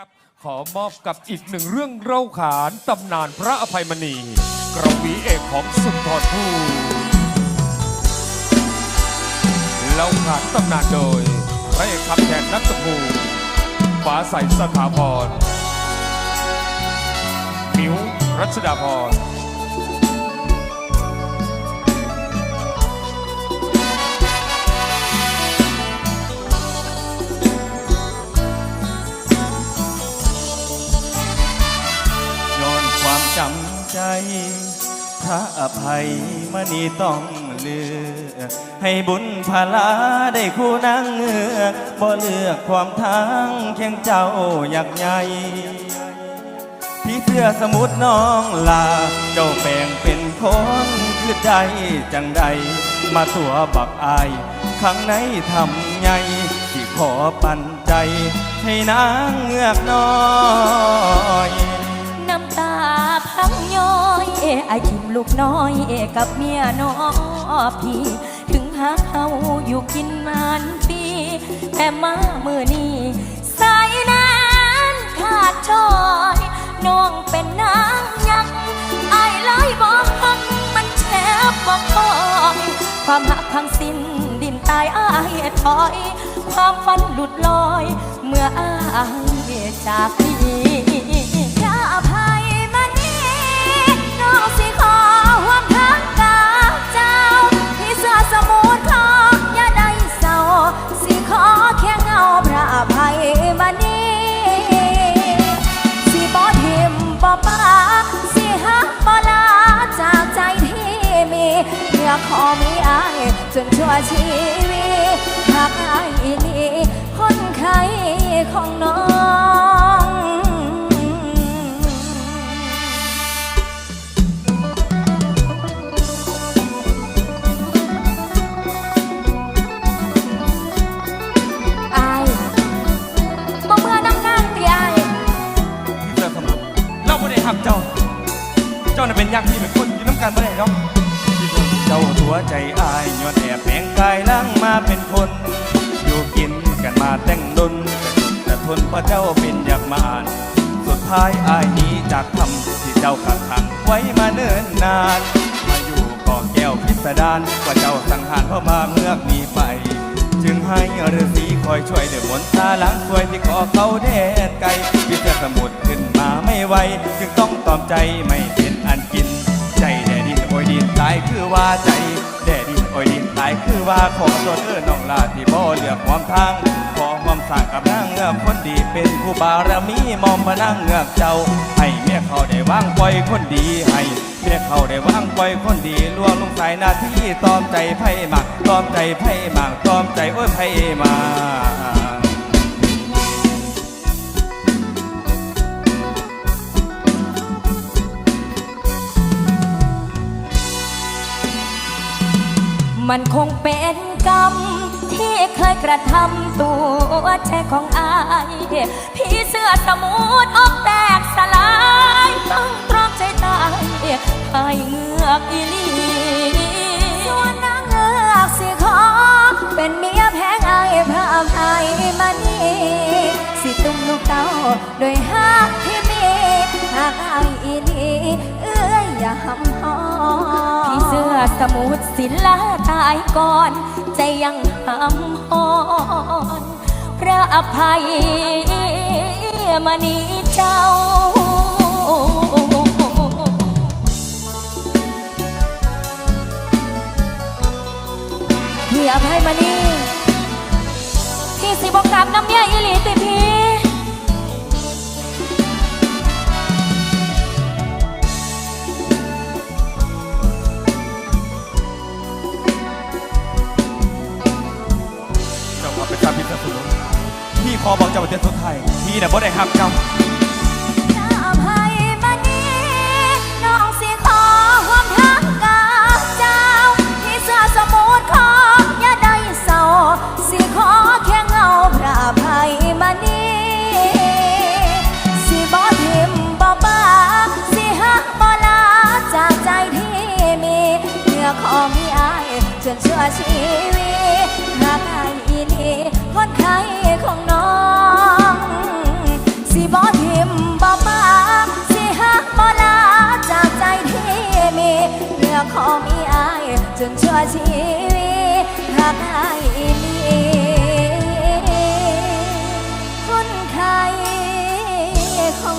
ครับ ขอมอบกับอีกหนึ่งเรื่องเล่าขานตำนานพระอภัยมณี กระวีเอกของสุนทรภู่เล่าขานตำนานโดยพระเอกคำแทนนักตภูฟ้าใสสถาพรมิวรัชดาพร จำใจ พระอภัยมณีต้องเลือก ให้บุญพาลาได้คู่นางเงือกบ่เลือกความทางเคียงเจ้าอยากใหญ่พี่เสื้อสมุดน้องลา เจ้าแปลงเป็นคนคือใจจังใด มาตัวบักอายข้างในทำไงที่ขอปันใจ ให้นางเงือกน้อย น้ำตา พังย้อยเอไอทิมลูกน้อยเอกับเมียน้องพี่ ถึงหาเขาอยู่กินมานปีแต่มามือนี้สายนั้นขาดชอยน้องเป็นนางยักษ์ไอายเลยบอกฮักมันแชบบอกคอยความหักพังสิ้นดินตายอายถอย ความฝันหลุดลอย เมื่ออายจากพี่ ขอมีอายจนชั่วชีวิตหากอายนี้คนไข้ของน้องอายบ่เมื่อน้ำนางตีอายเสื้อสมุทรเราไม่ได้หักเจ้า เจ้าน่ะเป็นยักษ์ที่เป็นคนอยู่น้ำกันไม่ได้หรอก เจ้าตัวใจอายย้อนแอบแฝงกายล่างมาเป็นคน อยู่กินกันมาแต่งดนแต่ทนเพราะเจ้าเป็นอยากมาอ่านสุดท้ายอายหนี้จากคำที่เจ้ากักขังไว้มาเนิ่นนาน มาอยู่ก่อแก้วพิสดารกว่าเจ้าสังหารพราะมาเมือกมีไป จึงให้ฤาษีคอยช่วยเดือดมนตาล้างช่วยที่ก่อเขาแดนไกลพิเศษสมุดขึ้นมาไม่ไหวจึงต้องตอมใจ คือว่าใจแดดินโอยดินตายคือว่าขอโทษเออน้องลาที่บ่เลือกความทางขอความสร้างกับนางเงือกคนดีเป็นผู้บารมีมอมมานั่งเงือกเจ้า ให้เมียเขาได้วางปล่อยคนดีให้เมียเขาได้วางปล่อยคนดีล่วงลงสายหนาที่ตอมใจไพ่หมักตอมใจไพ่หมักตอมใจโอ้ยไพ่มา มันคงเป็นกรรม ที่เคยกระทำตัวใจของอายพี่เสื้อสมุทรอกแตกสลายต้องตรอมใจตายให้เงือกอีลีส่วนนางเงือกสิขอ เป็นเมียแพงอายพระอภัยมานี่สิตุ้มลูกเต้าโดยหักที่มีหากอายอีนีเอ้ยอย่าหำหอ สมุทรศิลาตายก่อนใจยังหำหอนพระอภัยมานีเจ้าพี่อภัยมานี่พี่สิบกกลับน้ำเมียอีหลีติพี่ จ้าว่าเป็นการพิจารณาพี่ขอบอกเจ้าประเทศไทยพี่น่ะบ่ได้หักเจ้า วีหากอายอีนีคนไทยของน้อง สิบ่ทิมบ่ปาสิหักบ่ลาจากใจที่มีเนื้อขอมีอายจนชั่วชีวิตหากอายอีลีคนไข้ของ